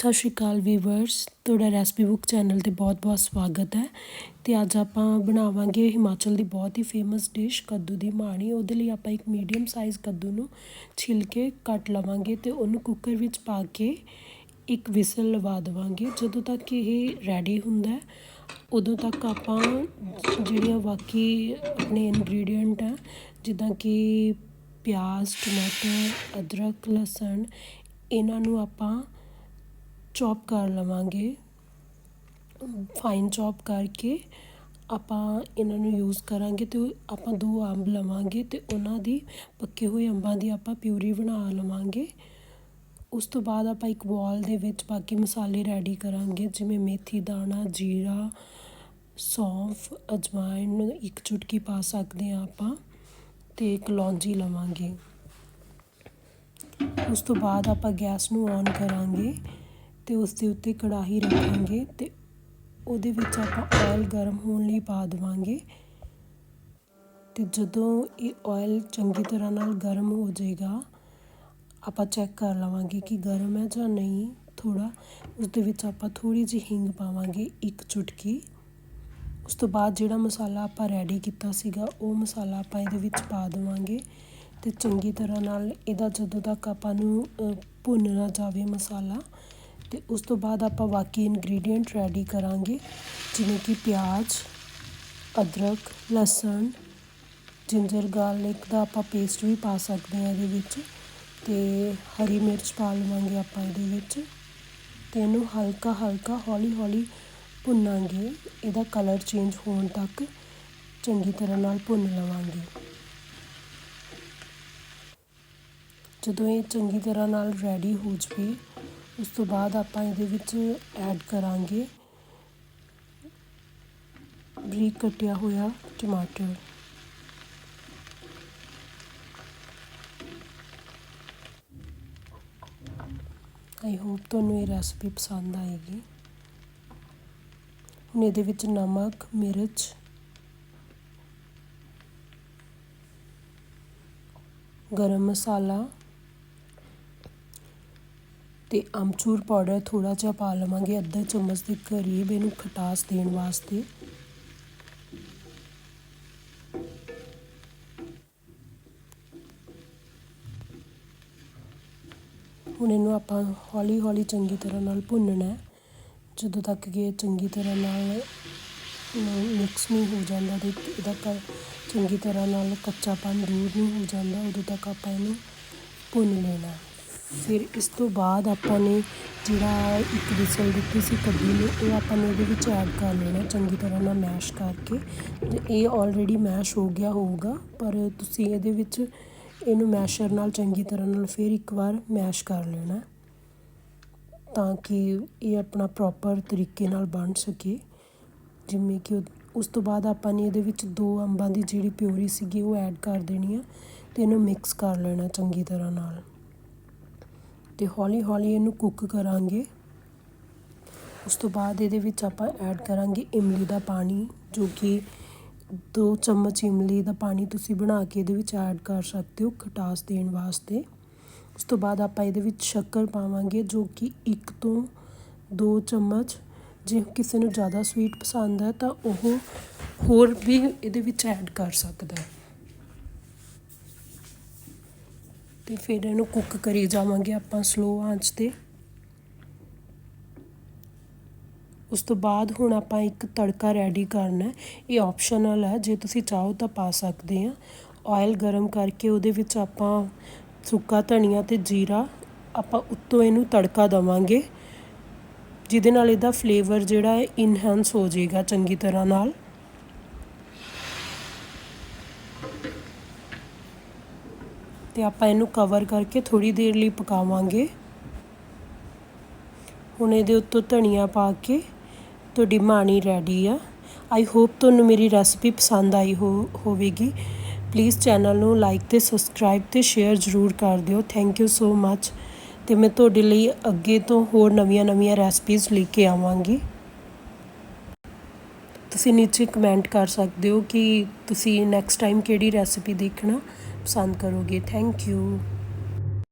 ਸਤਿ ਸ਼੍ਰੀ ਅਕਾਲ ਵੀਵਰਸ ਤੁਹਾਡਾ ਰੈਸਪੀ ਬੁੱਕ ਚੈਨਲ ਤੇ ਬਹੁਤ-ਬਹੁਤ ਸਵਾਗਤ ਹੈ ਤੇ ਅੱਜ ਆਪਾਂ ਬਣਾਵਾਂਗੇ ਹਿਮਾਚਲ ਦੀ ਬਹੁਤ ਹੀ ਫੇਮਸ ਡਿਸ਼ ਕੱਦੂ ਦੀ ਮਾਣੀ ਉਹਦੇ ਲਈ ਆਪਾਂ ਇੱਕ ਮੀਡੀਅਮ ਸਾਈਜ਼ ਕੱਦੂ ਨੂੰ ਛਿਲ ਕੇ ਕੱਟ ਲਵਾਂਗੇ ਤੇ ਉਹਨੂੰ ਕੁੱਕਰ ਵਿੱਚ ਪਾ ਕੇ ਇੱਕ ਵਿਸਲ ਲਵਾ ਦੇਵਾਂਗੇ। ਜਦੋਂ ਤੱਕ ਇਹ ਰੈਡੀ ਹੁੰਦਾ ਹੈ, ਉਦੋਂ ਤੱਕ ਆਪਾਂ ਜਿਹੜੀਆਂ ਬਾਕੀ ਆਪਣੇ ਇਨਗਰੀਡੀਅੰਟ ਹੈ ਜਿੱਦਾਂ ਕਿ ਪਿਆਜ਼ ਟਮਾਟਰ ਅਦਰਕ ਲਸਣ ਇਹਨਾਂ ਨੂੰ ਆਪਾਂ ਚੌਪ ਕਰ ਲਵਾਂਗੇ। ਫਾਈਨ ਚੌਪ ਕਰਕੇ ਆਪਾਂ ਇਹਨਾਂ ਨੂੰ ਯੂਜ਼ ਕਰਾਂਗੇ ਅਤੇ ਆਪਾਂ ਦੋ ਅੰਬ ਲਵਾਂਗੇ ਅਤੇ ਉਹਨਾਂ ਦੀ ਪੱਕੇ ਹੋਏ ਅੰਬਾਂ ਦੀ ਆਪਾਂ ਪਿਊਰੀ ਬਣਾ ਲਵਾਂਗੇ। ਉਸ ਤੋਂ ਬਾਅਦ ਆਪਾਂ ਇੱਕ ਬੋਲ ਦੇ ਵਿੱਚ ਬਾਕੀ ਮਸਾਲੇ ਰੈਡੀ ਕਰਾਂਗੇ, ਜਿਵੇਂ ਮੇਥੀ, ਦਾਣਾ, ਜੀਰਾ, ਸੌਂਫ, ਅਜਵਾਇਣ ਇੱਕ ਚੁਟਕੀ ਪਾ ਸਕਦੇ ਹਾਂ ਆਪਾਂ ਤੇ ਇੱਕ ਲੌਂਜੀ ਲਵਾਂਗੇ। ਉਸ ਤੋਂ ਬਾਅਦ ਆਪਾਂ ਗੈਸ ਨੂੰ ਔਨ ਕਰਾਂਗੇ। ਤੇ ਉਸ ਦੇ ਉੱਤੇ ਕੜਾਹੀ ਰੱਖਾਂਗੇ ਤੇ ਉਹਦੇ ਵਿੱਚ ਆਪਾਂ ਆਇਲ ਗਰਮ ਹੋਣ ਲਈ ਪਾ ਦੇਵਾਂਗੇ। ਤੇ ਜਦੋਂ ਇਹ ਆਇਲ ਚੰਗੀ ਤਰ੍ਹਾਂ ਨਾਲ ਗਰਮ ਹੋ ਜਾਏਗਾ, ਆਪਾਂ ਚੈੱਕ ਕਰ ਲਵਾਂਗੇ ਕਿ ਗਰਮ ਹੈ ਜਾਂ ਨਹੀਂ। ਥੋੜਾ ਉਸ ਦੇ ਵਿੱਚ ਆਪਾਂ ਥੋੜੀ ਜਿਹੀ ਹਿੰਗ ਪਾਵਾਂਗੇ ਇੱਕ ਚੁਟਕੀ। ਉਸ ਤੋਂ ਬਾਅਦ ਜਿਹੜਾ ਮਸਾਲਾ ਆਪਾਂ ਰੈਡੀ ਕੀਤਾ ਸੀਗਾ, ਉਹ ਮਸਾਲਾ ਆਪਾਂ ਇਹਦੇ ਵਿੱਚ ਪਾ ਦੇਵਾਂਗੇ। ਤੇ ਚੰਗੀ ਤਰ੍ਹਾਂ ਨਾਲ ਇਹਦਾ ਜਦੋਂ ਤੱਕ ਆਪਾਂ ਨੂੰ ਭੁੰਨ ਨਾ ਜਾਵੇ ਮਸਾਲਾ ਅਤੇ ਉਸ ਤੋਂ ਬਾਅਦ ਆਪਾਂ ਬਾਕੀ ਇਨਗਰੀਡੀਅੰਟ ਰੈਡੀ ਕਰਾਂਗੇ, ਜਿਵੇਂ ਕਿ ਪਿਆਜ਼, ਅਦਰਕ, ਲਸਣ ਜਿੰਜਰ ਗਾਰਲਿਕ ਦਾ ਆਪਾਂ ਪੇਸਟ ਵੀ ਪਾ ਸਕਦੇ ਹਾਂ ਇਹਦੇ ਵਿੱਚ ਅਤੇ ਹਰੀ ਮਿਰਚ ਪਾ ਲਵਾਂਗੇ ਆਪਾਂ ਇਹਦੇ ਵਿੱਚ ਅਤੇ ਇਹਨੂੰ ਹਲਕਾ ਹਲਕਾ ਹੌਲੀ ਹੌਲੀ ਭੁੰਨਾਂਗੇ, ਇਹਦਾ ਕਲਰ ਚੇਂਜ ਹੋਣ ਤੱਕ ਚੰਗੀ ਤਰ੍ਹਾਂ ਨਾਲ ਭੁੰਨ ਲਵਾਂਗੇ। ਜਦੋਂ ਇਹ ਚੰਗੀ ਤਰ੍ਹਾਂ ਨਾਲ ਰੈਡੀ ਹੋ ਜਵੇ ਉਸ ਤੋਂ ਬਾਅਦ ਆਪਾਂ ਇਹਦੇ ਵਿੱਚ ਐਡ ਕਰਾਂਗੇ ਬਰੀਕ ਕਟਿਆ ਹੋਇਆ ਟਮਾਟਰ। ਆਈ ਹੋਪ ਤੁਹਾਨੂੰ ਇਹ ਰੈਸਪੀ ਪਸੰਦ ਆਏਗੀ। ਹੁਣ ਇਹਦੇ ਵਿੱਚ ਨਮਕ, ਮਿਰਚ, ਗਰਮ ਮਸਾਲਾ ਅਤੇ ਅਮਚੂਰ ਪਾਊਡਰ ਥੋੜ੍ਹਾ ਜਿਹਾ ਪਾ ਲਵਾਂਗੇ ਅੱਧਾ ਚਮਚ ਦੇ ਕਰੀਬ ਇਹਨੂੰ ਖਟਾਸ ਦੇਣ ਵਾਸਤੇ। ਹੁਣ ਇਹਨੂੰ ਆਪਾਂ ਹੌਲੀ ਹੌਲੀ ਚੰਗੀ ਤਰ੍ਹਾਂ ਨਾਲ ਭੁੰਨਣਾ ਜਦੋਂ ਤੱਕ ਕਿ ਇਹ ਚੰਗੀ ਤਰ੍ਹਾਂ ਨਾਲ ਮਿਕਸ ਨਹੀਂ ਹੋ ਜਾਂਦਾ ਤੇ ਇਹਦਾ ਚੰਗੀ ਤਰ੍ਹਾਂ ਨਾਲ ਕੱਚਾਪਨ ਦੂਰ ਨਹੀਂ ਹੋ ਜਾਂਦਾ, ਉਦੋਂ ਤੱਕ ਆਪਾਂ ਇਹਨੂੰ ਭੁੰਨ ਲੈਣਾ ਫਿਰ ਇਸ ਤੋਂ ਬਾਅਦ ਆਪਾਂ ਨੇ ਜਿਹੜਾ ਇੱਕ ਵਿਸਲ ਦਿੱਤੀ ਸੀ ਕੱਢੀ ਨੂੰ ਉਹ ਆਪਾਂ ਨੇ ਇਹਦੇ ਵਿੱਚ ਐਡ ਕਰ ਲੈਣਾ ਚੰਗੀ ਤਰ੍ਹਾਂ ਨਾਲ ਮੈਸ਼ ਕਰਕੇ। ਇਹ ਆਲਰੇਡੀ ਮੈਸ਼ ਹੋ ਗਿਆ ਹੋਊਗਾ, ਪਰ ਤੁਸੀਂ ਇਹਦੇ ਵਿੱਚ ਇਹਨੂੰ ਮੈਸ਼ਰ ਨਾਲ ਚੰਗੀ ਤਰ੍ਹਾਂ ਨਾਲ ਫਿਰ ਇੱਕ ਵਾਰ ਮੈਸ਼ ਕਰ ਲੈਣਾ ਤਾਂ ਕਿ ਇਹ ਆਪਣਾ ਪ੍ਰੋਪਰ ਤਰੀਕੇ ਨਾਲ ਬਣ ਸਕੇ। ਜਿਵੇਂ ਕਿ ਉਸ ਤੋਂ ਬਾਅਦ ਆਪਾਂ ਨੇ ਇਹਦੇ ਵਿੱਚ ਦੋ ਅੰਬਾਂ ਦੀ ਜਿਹੜੀ ਪਿਓਰੀ ਸੀਗੀ ਉਹ ਐਡ ਕਰ ਦੇਣੀ ਆ ਤੇ ਇਹਨੂੰ ਮਿਕਸ ਕਰ ਲੈਣਾ ਚੰਗੀ ਤਰ੍ਹਾਂ ਨਾਲ। ਤੇ ਹੌਲੀ ਹੌਲੀ ਇਹਨੂੰ ਕੁੱਕ ਕਰਾਂਗੇ। ਉਸ ਤੋਂ ਬਾਅਦ ਇਹਦੇ ਵਿੱਚ ਆਪਾਂ ਐਡ ਕਰਾਂਗੇ ਇਮਲੀ ਦਾ ਪਾਣੀ, ਜੋ ਕਿ 2 ਚਮਚ ਇਮਲੀ ਦਾ ਪਾਣੀ ਤੁਸੀਂ ਬਣਾ ਕੇ ਇਹਦੇ ਵਿੱਚ ਐਡ ਕਰ ਸਕਦੇ ਹੋ ਖਟਾਸ ਦੇਣ ਵਾਸਤੇ। ਉਸ ਤੋਂ ਬਾਅਦ ਆਪਾਂ ਇਹਦੇ ਵਿੱਚ ਸ਼ੱਕਰ ਪਾਵਾਂਗੇ, ਜੋ ਕਿ 1 ਤੋਂ 2 ਚਮਚ। ਜੇ ਕਿਸੇ ਨੂੰ ਜ਼ਿਆਦਾ ਸਵੀਟ ਪਸੰਦ ਹੈ ਤਾਂ ਉਹ ਹੋਰ ਵੀ ਇਹਦੇ ਵਿੱਚ ਐਡ ਕਰ ਸਕਦਾ ਹੈ। ਤੇ ਫਿਰ ਇਹਨੂੰ ਕੁੱਕ ਕਰੀ ਜਾਵਾਂਗੇ ਆਪਾਂ ਸਲੋ ਆਂਚ ਤੇ। ਉਸ ਤੋਂ ਬਾਅਦ ਹੁਣ ਆਪਾਂ ਇੱਕ ਤੜਕਾ ਰੈਡੀ ਕਰਨਾ ਇਹ ਆਪਸ਼ਨਲ ਹੈ, ਜੇ ਤੁਸੀਂ ਚਾਹੋ ਤਾਂ ਪਾ ਸਕਦੇ ਆ। ਆਇਲ ਗਰਮ ਕਰਕੇ ਉਹਦੇ ਵਿੱਚ ਆਪਾਂ ਸੁੱਕਾ ਧਨੀਆ ਤੇ ਜੀਰਾ ਆਪਾਂ ਉੱਤੋਂ ਇਹਨੂੰ ਤੜਕਾ ਦਵਾਂਗੇ। ਜਿਹਦੇ ਨਾਲ ਇਹਦਾ ਫਲੇਵਰ ਜਿਹੜਾ ਹੈ ਇਨਹੈਂਸ ਹੋ ਜਾਏਗਾ ਚੰਗੀ ਤਰ੍ਹਾਂ ਨਾਲ। ਤੇ ਆਪਾਂ ਇਹਨੂੰ ਕਵਰ ਕਰਕੇ ਥੋੜੀ ਦੇਰ ਲਈ ਪਕਾਵਾਂਗੇ। ਹੁਣ ਇਹਦੇ ਉੱਤੋਂ ਧਨੀਆ ਪਾ ਕੇ ਤੁਹਾਡੀ ਮਾਣੀ ਰੈਡੀ ਆ। ਆਈ ਹੋਪ ਤੁਹਾਨੂੰ ਮੇਰੀ ਰੈਸਪੀ ਪਸੰਦ ਆਈ ਹੋ, ਹੋਵੇਗੀ। ਪਲੀਜ਼ ਚੈਨਲ ਨੂੰ ਲਾਈਕ ਤੇ ਸਬਸਕ੍ਰਾਈਬ ਤੇ ਸ਼ੇਅਰ ਜ਼ਰੂਰ ਕਰ ਦਿਓ। ਥੈਂਕ ਯੂ ਸੋ ਮੱਚ ਤੇ ਮੈਂ ਤੁਹਾਡੇ ਲਈ ਅੱਗੇ ਤੋਂ ਹੋਰ ਨਵੀਆਂ-ਨਵੀਆਂ ਰੈਸਪੀਜ਼ ਲੈ ਕੇ ਆਵਾਂਗੀ। ਤੁਸੀਂ ਨੀਚੇ ਕਮੈਂਟ ਕਰ ਸਕਦੇ ਹੋ ਕਿ ਤੁਸੀਂ ਨੈਕਸਟ ਟਾਈਮ ਕਿਹੜੀ ਰੈਸਪੀ ਦੇਖਣਾ। ਪਸੰਦ ਕਰੋਗੇ। Thank you.